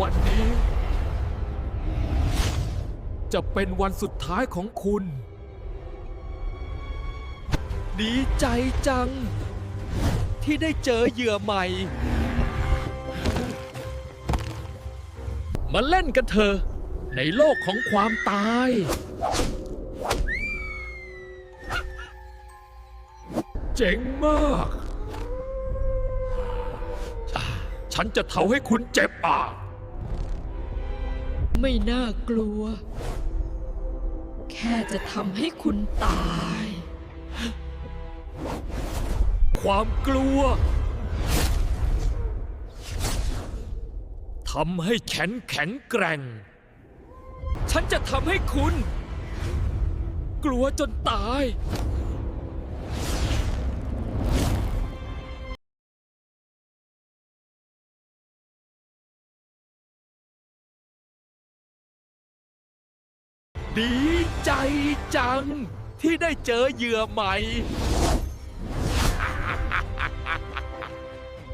วันนี้ จะเป็นวันสุดท้ายของคุณ ดีใจจัง ที่ได้เจอเหยื่อใหม่ มาเล่นกันเถอะในโลกของความตาย เจ๋งมาก ฉันจะเทาให้คุณเจ็บปาก ไม่น่ากลัว แค่จะทำให้คุณตาย ความกลัวทำให้แขนแข็งแกร่ง ฉันจะทำให้คุณ กลัวจนตาย ดีใจจังที่ได้เจอเหยื่อใหม่